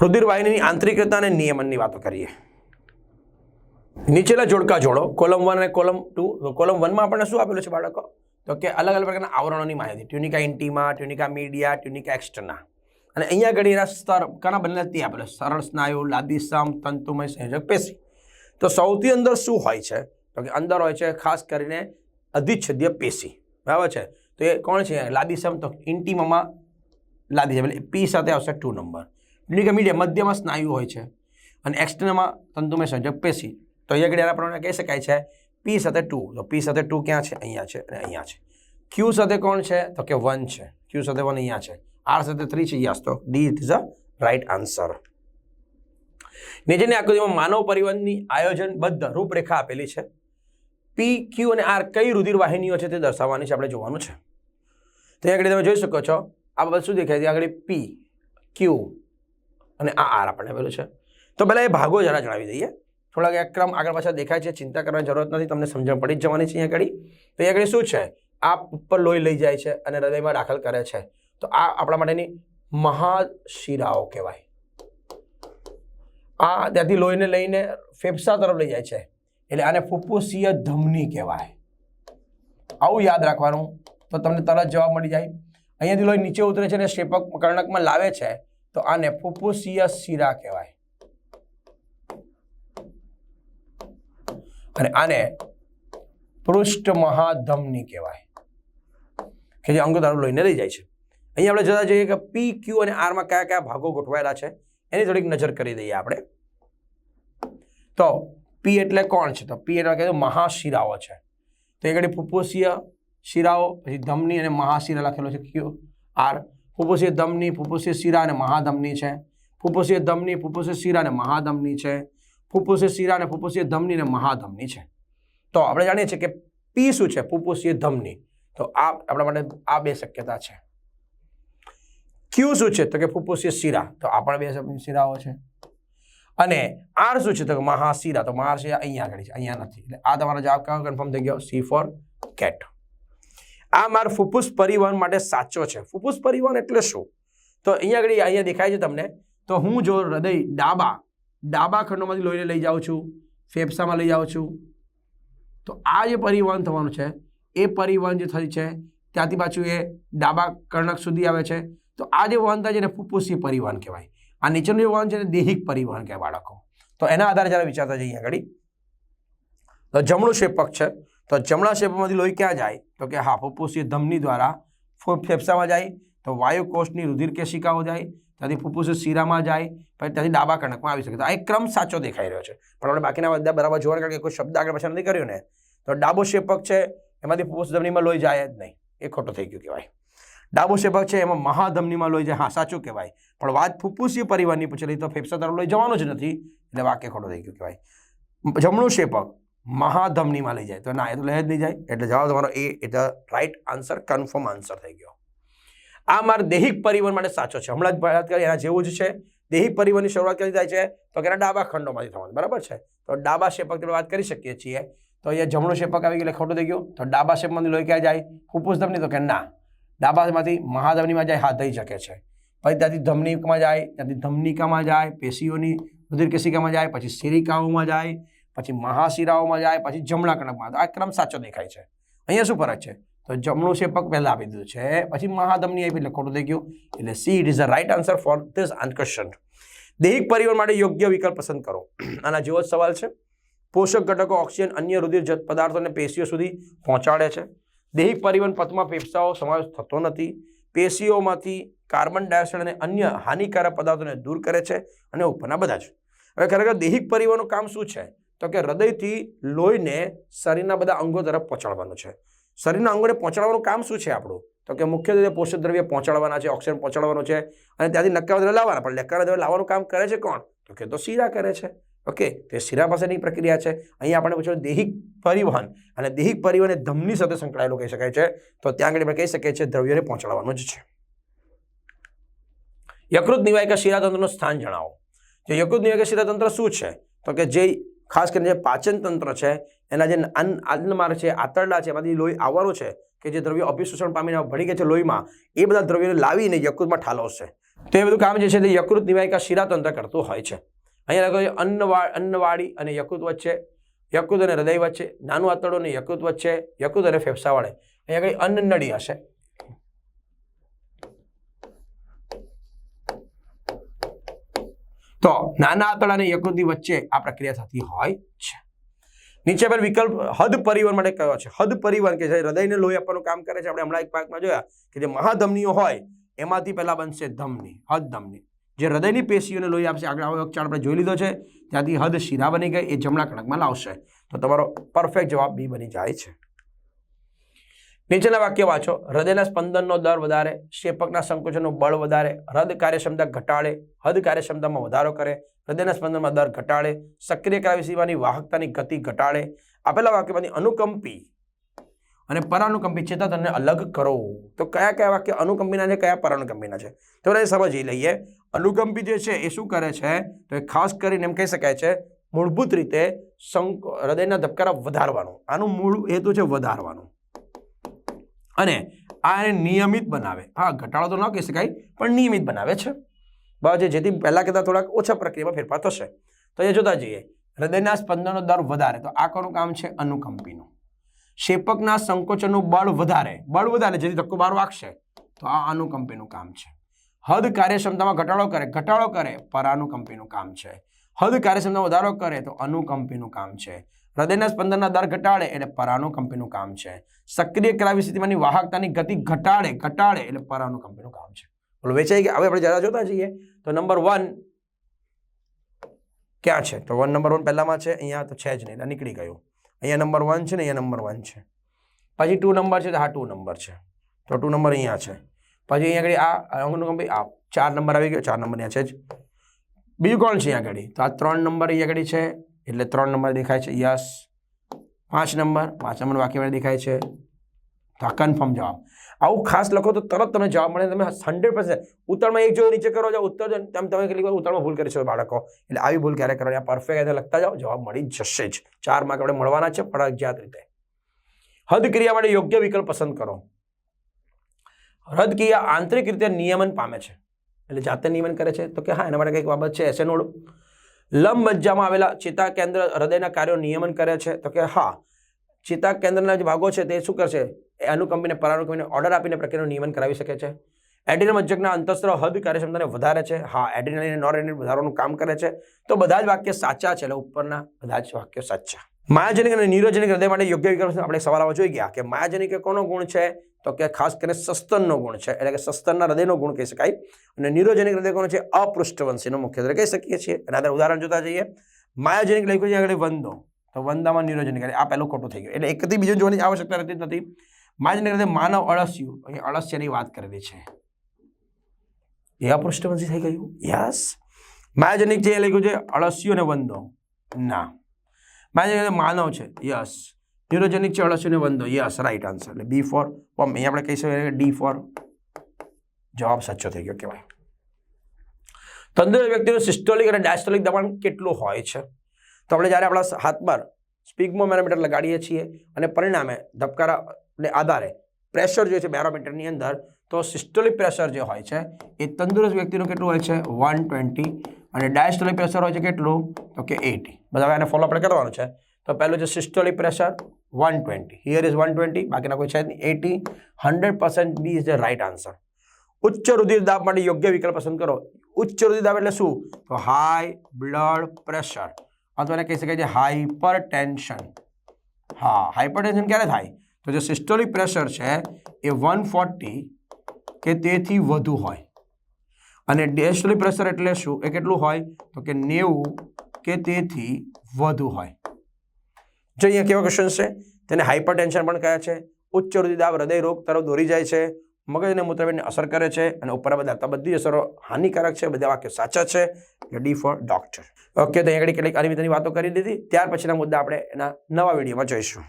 રુધિર વાહિનીની આંતરિકતા અને નિયમનની વાતો કરીએ. નીચેના જોડકા જોડો. કોલમ વન અને કોલમ ટુ. કોલમ વનમાં આપણને શું આપેલું છે બાળકો? તો કે અલગ અલગ પ્રકારના આવરણોની માહિતી. Tunica intima, tunica media, tunica externa. અને અહીંયા આગળ એના સ્તર, કાના બંને આપેલું. સરળ સ્નાયુ લાદીસમ તંતુમય સંયોજક પેશી. તો સૌથી અંદર શું હોય છે? તો કે અંદર હોય છે ખાસ કરીને અધિચ્છદીય પેશી. બરાબર છે? તો એ કોણ છે? લાદીસમ તો ઇન્ટીમામાં લાદી એટલે પી સાથે આવશે ટુ નંબર. ટ્યુનિકા મીડિયા મધ્યમાં સ્નાયુ હોય છે અને એક્સટર્નમાં તંતુમય સંયોજક પેશી તો અહીંયા આગળ એના પ્રમાણે કહી શકાય છે પી સાથે ટુ. તો પી સાથે ટુ ક્યાં છે? અહીંયા છે અને અહીંયા છે. ક્યુ સાથે કોણ છે? તો કે વન છે. ક્યુ સાથે વન અહીંયા છે. આર સાથે થ્રી છે. યસ. તો D is a right answer નીચેની આકૃતિમાં માનવ પરિવહનની આયોજનબદ્ધ રૂપરેખા આપેલી છે. પી ક્યુ અને આર કઈ રુધિર વાહિનીઓ છે તે દર્શાવવાની છે? આપણે જોવાનું છે. તો આગળ તમે જોઈ શકો છો. આ બાબત શું દેખાય? છે આગળ પી ક્યુ અને આ આર આપણને આપેલું છે. તો પહેલાં એ ભાગો જરા જણાવી દઈએ. થોડાક એક ક્રમ આગળ પાછળ દેખાય છે, ચિંતા કરવાની જરૂરત નથી, તમને સમજણ પડી જ જવાની છે અહીંયા આગળ. તો અહીંયા આગળ શું છે? આ ઉપર લોહી લઈ જાય છે અને હૃદયમાં દાખલ કરે છે. તો આ આપણા માટેની મહાશિરાઓ કહેવાય. આ ત્યાંથી લોહીને લઈને ફેફસા તરફ લઈ જાય છે. એટલે આને ફુફ્ફુસીય ધમની કહેવાય. આવું યાદ રાખવાનું. તો તમને તરત જવાબ મળી જાય. અહીંયાથી લોહી નીચે ઉતરે છે અને શેપક કર્ણકમાં લાવે છે. તો આને ફુફ્ફુસીય શિરા કહેવાય. અને આને પૃષ્ઠ મહાધમની કહેવાય. કે જે અંગો તારું લઈને લઈ જાય છે. અહીંયા આપણે જતા જોઈએ કે પી ક્યુ અને આરમાં કયા કયા ભાગો ગોઠવાયેલા છે. એની થોડીક નજર કરી દઈએ આપણે. તો પી એટલે કોણ છે? તો પી એટલે કહેવાય મહાશિરાઓ છે. તો એ ઘડી ફુફ્ફુસીય શિરાઓ, પછી ધમની અને મહાશિરા લખેલો છે ક્યુ આર ફુફ્ફુસીય ધમની ફુફ્ફુસીય શિરા અને મહાધમની છે. ફુફ્ફુસીય ધમની ફુફ્ફુસીય શિરા અને મહાધમની છે. ફુફ્ફુસીય શિરા અને ફુફ્ફુસીય ધમની અને મહાધમની છે. તો આપણે જાણીએ છીએ કે પી શું છે ફુફ્ફુસીય ધમની? તો આ આપણા માટે આ બે શક્યતા છે. ક્યુ શું છે? તો કે ફુફ્ફુસીય શિરા. તો આ પણ બે શિરાઓ છે. અને આર શું છે? તો મહાશિરા. તો મહાશિરા અહીંયા આગળ છે. અહીંયા નથી. એટલે આ તમારો જવાબ કયો કન્ફર્મ થઈ ગયો? સી ફોર કેટ આ માર ફૂફૂસ પરિવહન માટે સાચો છે. ફૂફૂસ પરિવહન એટલે શું? તો અહીંયા આગળ અહીંયા દેખાય છે તમને. તો હું જો હૃદય ડાબા ડાબા ખંડોમાંથી લોહીને લઈ જાઉં છું, ફેફસામાં લઈ જાઉં છું, તો આ જે પરિવહન થવાનું છે, એ પરિવહન જે થઈ છે, ત્યાંથી પાછું એ ડાબા કર્ણક સુધી આવે છે. તો આ જે વહન થાય છે એને ફૂફૂસી પરિવહન કહેવાય. આ નીચેનું જે વહન છે એને દેહિક પરિવહન કહેવાય બાળકો. તો એના આધારે જ્યારે વિચારતા જઈએ આગળ. તો જમણું શેપક છે. તો જમણા શેપકમાંથી લોહી ક્યાં જાય? તો કે હા ફુફ્ફુસી ધમની દ્વારા ફેફસામાં જાય, તો વાયુ કોષની રુધિર કેશિકાઓ જાય, ત્યાંથી ફુફ્ફુસીય શીરામાં જાય, પછી ત્યાંથી ડાબા કણકમાં આવી શકે તો આ એક ક્રમ સાચો દેખાઈ રહ્યો છે. પણ આપણે બાકીના બધા બરાબર જોવા કારણ કે કોઈ શબ્દ આગળ પાછળ નથી કર્યો ને, તો ડાબો શેપક છે, એમાંથી ફુફ્ફુસ ધમનીમાં લોહી જાય જ નહીં. એ ખોટું થઈ ગયું કહેવાય. ડાબો શેપક છે, એમાં મહાધમનીમાં લોહી જાય. હા, સાચું કહેવાય. પણ વાત ફુફ્ફુસીય પરિવારની પૂછેલી તો ફેફસા તરફ લોહી જવાનું જ નથી, એટલે વાક્ય ખોટો થઈ ગયું કહેવાય. જમણું શેપક મહાધમનીમાં લઈ જાય. તો ના, એ તો લઈ જ નહીં જાય. એટલે જવાબ તમારો એ એટલે રાઈટ આન્સર કન્ફર્મ આન્સર થઈ ગયો. આ મારા દૈહિક પરિવહન માટે સાચો છે. હમણાં જ વાત કરી, એના જેવું જ છે. દૈહિક પરિવહનની શરૂઆત કરી થાય છે? તો કે ડાબા ખંડોમાંથી થવાનું, બરાબર છે? તો ડાબા શેપક વાત કરી શકીએ છીએ. તો અહીંયા જમણું શેપક આવી ગયો, એટલે ખોટું થઈ ગયું. તો ડાબા શેપમાંથી લોહી ક્યાં જાય? ફૂફૂસ ધમની તો કે ના. ડાબામાંથી મહાધમનીમાં જાય હાથ થઈ શકે છે. પછી ત્યાંથી ધમનીમાં જાય, ત્યાંથી ધમનિકામાં જાય, પેશીઓની રુધિર કેશિકામાં જાય, પછી સિરિકાઓમાં જાય પછી મહાશિરાઓમાં જાય, પછી જમણા કણકમાં આ ક્રમ સાચો દેખાય છે. અહીંયા શું ફરક છે? તો જમણું શેપક પહેલાં આપી દીધું છે. પછી મહાધમની આપી એટલે ખોટું થઈ એટલે C it is a right answer for this question દૈહિક પરિવહન માટે યોગ્ય વિકલ્પ પસંદ કરો. આના જેવો જ સવાલ છે. પોષક ઘટકો, ઓક્સિજન, અન્ય રુધિર પદાર્થોને પેશીઓ સુધી પહોંચાડે છે. દૈહિક પરિવહન પથમાં ફેફસાઓ સમાવેશ થતો નથી. પેશીઓમાંથી કાર્બન ડાયોક્સાઇડ અને અન્ય હાનિકારક પદાર્થોને દૂર કરે છે અને ઉપરના બધા જ. હવે ખરેખર દૈહિક પરિવહનનું કામ શું છે? તો કે હૃદયથી લોહીને શરીરના બધા અંગો તરફ પહોંચાડવાનું છે. શરીરના અંગોને પહોંચાડવાનું કામ શું છે આપણું? તો કે મુખ્યત્વે પોષક દ્રવ્ય પહોંચાડવાના છે, ઓક્સિજન પહોંચાડવાનું છે અને ત્યાંથી નક્કા દ્રવ્ય લાવવાના. પણ નક્કા દ્રવ્ય લાવવાનું કામ કરે છે કોણ? તો કે તો શીરા કરે છે. ઓકે, તે શીરા પાસેની પ્રક્રિયા છે. અહીંયા આપણે પૂછ્યું દેહિક પરિવહન અને દૈહિક પરિવહન એ ધમની સાથે સંકળાયેલું કહી શકાય છે. તો ત્યાં આગળ આપણે કહી શકીએ છીએ દ્રવ્યને પહોંચાડવાનું જ છે. યકૃત નિવાયકા શિરાતંત્રનું સ્થાન જણાવો. જે યકૃત નિવાયકા શિરાતંત્ર શું છે? તો કે જે ખાસ કરીને જે પાચન તંત્ર છે, એના જે અન્ન અન્નમાર્ગ છે, આંતરડા છે, એમાંથી લોહી આવવાનો છે, કે જે દ્રવ્ય અભિશોષણ પામીને ભળી ગયા છે લોહીમાં, એ બધા દ્રવ્યોને લાવીને યકૃતમાં ઠાલવશે. તો એ બધું કામ જે છે તે યકૃત નિવાહિકા શિરાતંત્ર કરતું હોય છે. અહીંયા લખો અન્નવા, અન્નવાળી અને યકૃત વચ્ચે, યકૃત અને હૃદય વચ્ચે, નાનું આંતરડું અને યકૃત વચ્ચે, યકૃત અને ફેફસા વડે અહીંયા કઈ અન્ન હશે. તો નાના આંતરડા અને યકૃતની વચ્ચે આ પ્રક્રિયા થતી હોય છે. નીચે પર વિકલ્પ હદ પરિવહન માટે કયો છે? હદ પરિવહન કે જે હૃદયને લોહી આપવાનું કામ કરે છે. આપણે હમણાં એક પાકમાં જોયા કે જે મહાધમનીઓ હોય, એમાંથી પહેલાં બનશે ધમની, હદ ધમની. જે હૃદયની પેશીઓને લોહી આપશે, આગળ આવો ક્ષણ આપણે જોઈ લીધો છે. ત્યાંથી હદ શીરા બની ગઈ, એ જમણા કણકમાં લાવશે. તો તમારો પરફેક્ટ જવાબ બી બની જાય છે. નીચેના વાક્ય વાંચો. હૃદયના સ્પંદનનો દર વધારે, શેપકના સંકોચનનું બળ વધારે, હૃદ કાર્યક્ષમતા ઘટાડે, હદ કાર્યક્ષમતામાં વધારો કરે, હૃદયના સ્પંદનમાં દર ઘટાડે, સક્રિય ક્રાયસીમાની વાહકતાની ગતિ ઘટાડે. આપેલા વાક્યમાંથી અનુકંપી અને પરાનુકંપી ચેતાતંત્રને અલગ કરો. તો કયા કયા વાક્ય અનુકંપીના છે, કયા પરાનુકંપીના છે? તો એ સમજી લઈએ. અનુકંપી જે છે એ શું કરે છે? તો એ ખાસ કરીને એમ કહી શકાય છે, મૂળભૂત રીતે સંક, હૃદયના ધબકારા વધારવાનું. આનું મૂળ હેતુ છે વધારવાનું. અને આ એને નિયમિત બનાવે. હા, ઘટાડો તો ન કહી શકાય, પણ નિયમિત બનાવે છે. બરાબર જેથી પહેલાં કરતાં થોડાક ઓછા પ્રક્રિયામાં ફેરફાર થશે. તો એ જોતા જઈએ. હૃદયના સ્પંદનનો દર વધારે. તો આ કોનું કામ છે? અનુકંપીનું. શેપકના સંકોચનનું બળ વધારે. બળ વધારે, જેથી ધક્કો બાર વાગશે તો આ અનુકંપીનું કામ છે. હદ કાર્યક્ષમતામાં ઘટાડો કરે. ઘટાડો કરે પરાનુકંપીનું કામ છે. હદ કાર્યક્ષમતામાં વધારો કરે, તો અનુકંપીનું કામ છે. હૃદયના સ્પંદનના દર ઘટાડે એટલે પરાનુકંપીનું કામ છે. સક્રિય કરાવી સ્થિતિમાંની વાહકતાની ગતિ ઘટાડે ઘટાડે એટલે પરાનુકંપીનું કામ છે. બોલો, વેચાઈ ગયા? હવે આપણે જરા જોતા જઈએ. તો નંબર વન ક્યાં છે? તો વન નંબર વન પહેલામાં છે, અહીંયા તો છે જ નહીં નીકળી ગયું. અહીંયા નંબર વન છે ને અહીંયા નંબર વન છે. પછી ટુ નંબર છે, તો હા ટુ નંબર છે. તો ટુ નંબર અહીંયા છે. પછી અહીંયા આગળ આ અનુકંપી આ ચાર નંબર આવી ગયો, ચાર નંબર અહીંયા છે જ. બીજું કોણ છે અહીંયા આગળ? તો આ ત્રણ નંબર અહીંયા આગળ છે. એટલે ત્રણ નંબર દેખાય છે. યસ. પાંચ નંબર. પાંચ નંબર વાક્યમાં દેખાય છે. તો આ કન્ફર્મ જવાબ. આવું ખાસ લખો તો તરત તમને જવાબ મળે તમે હંડ્રેડ પર્સન્ટ ઉત્તરમાં એક જો નીચે કરો જાઓ ઉત્તર તેમ તમે કેટલીક વાર ઉત્તરમાં ભૂલ કરી છો બાળકો. એટલે આવી ભૂલ ક્યારે કરવાની? આ પરફેક્ટ રીતે લખતા જાઓ, જવાબ મળી જશે જ. ચાર માર્ક આપણે મળવાના છે ફરજિયાત રીતે. હદ ક્રિયા માટે યોગ્ય વિકલ્પ પસંદ કરો. હદ ક્રિયા આંતરિક રીતે નિયમન પામે છે. એટલે જાતે નિયમન કરે છે. તો કે હા, એના માટે કંઈક બાબત છે. એસે લંબ મજ્જામાં આવેલા ચેતા કેન્દ્ર હૃદયના કાર્યો નિયમન કરે છે. તો કે હા, ચેતા કેન્દ્રના જે ભાગો છે તે શું કરશે? અનુકંપીને પરાનુકંપીને ઓર્ડર આપીને પ્રક્રિયાનું નિયમન કરાવી શકે છે. એડ્રિનલ મજ્જકના અંતસ્ત્ર હદ કાર્યક્ષમતાને વધારે છે. હા એડ્રિનલ અને નોર એડ્રિનલ વધારવાનું કામ કરે છે. તો બધા જ વાક્ય સાચા છે, એટલે ઉપરના બધા જ વાક્યો સાચા. માયાજનિક અને ન્યુરોજનિક હૃદય માટે યોગ્ય વિકલ્પ આપણે સવાલ આવવા જોઈ ગયા કે માયાજનિક કોનો ગુણ છે? તો કે ખાસ કરીને સસ્તનનો ગુણ છે. એટલે કે સસ્તનના હૃદયનો ગુણ કહી શકાય. અને ન્યુરોજનિક હૃદય કોનો છે? અપૃષ્ઠવંશીનો મુખ્યત્વે કહી શકીએ છીએ. અને આધાર ઉદાહરણ જોતા જઈએ. માયાજનિક લખ્યું છે આગળ વંદો. તો વંદામાં નિરોજનિક. આ પહેલું ખોટું થઈ ગયું. એટલે એકથી બીજું જોવાની આવશ્યકતા રહેતી નથી. માયાજનિક હૃદય માનવ અળસ્યું. અહીં અળસ્યની વાત કરેલી છે. એ અપૃષ્ઠવંશી થઈ ગયું? યસ. માયાજનિક જે લખ્યું છે? અળસ્યું અને વંદો. ના. માયાજનિક માનવ છે. યસ ન્યુરોજેનિક છે અળસિયું અને વંદો. યસ રાઈટ આન્સર એટલે બી ફોર પમ અહીં આપણે કહી શકીએ ડી ફોર જવાબ સાચો થઈ ગયો કહેવાય. તંદુરસ્ત વ્યક્તિનું સિસ્ટોલિક અને ડાયસ્ટોલિક દબાણ કેટલું હોય છે? તો આપણે જ્યારે આપણા હાથ પર સ્પિગ્મોમેનોમીટર લગાડીએ છીએ અને પરિણામે ધબકારાને આધારે પ્રેશર જે છે બેરોમીટરની અંદર, તો સિસ્ટોલિક પ્રેશર જે હોય છે, એ તંદુરસ્ત વ્યક્તિનું કેટલું હોય છે? વન ટ્વેન્ટી અને ડાયસ્ટોલિક પ્રેશર હોય છે કેટલું? તો કે એટી. બધા એને ફોલો આપણે કરવાનું છે. તો પહેલું છે systolic pressure one twenty here is one twenty બાકીના કોઈ છે નહીં. Eighty hundred percent B is the right answer ઉચ્ચ રુધિર દાબ માટે યોગ્ય વિકલ્પ પસંદ કરો. ઉચ્ચ રુધિર દાબ એટલે શું? તો હાઈ બ્લડ પ્રેશર અથવા એને કહી શકાય છે હાઈપર ટેન્શન હા હાઈપર ટેન્શન ક્યારે થાય? તો જે સિસ્ટોલિક પ્રેશર છે, એ વન ફોર્ટી કે તેથી વધુ હોય. અને ડેશલી પ્રેશર એટલે શું? એ કેટલું હોય? તો કે નેવું કે તેથી વધુ હોય. જો અહીંયા કેવા ક્વેશ્ચન છે? તેને હાઇપર ટેન્શન પણ કહે છે. ઉચ્ચ રુધિર દાબ હૃદય રોગ તરફ દોરી જાય છે. મગજ અને અસર કરે છે અને ઉપર બધા બધી અસરો હાનિકારક છે. બધા વાક્યો સાચા છે. એટલે ડી ફોર ડોક્ટર ઓકે તો અહીંયા કેટલીક અનિમિતની વાતો કરી દીધી. ત્યાર પછીના મુદ્દા આપણે એના નવા વિડીયોમાં જોઈશું.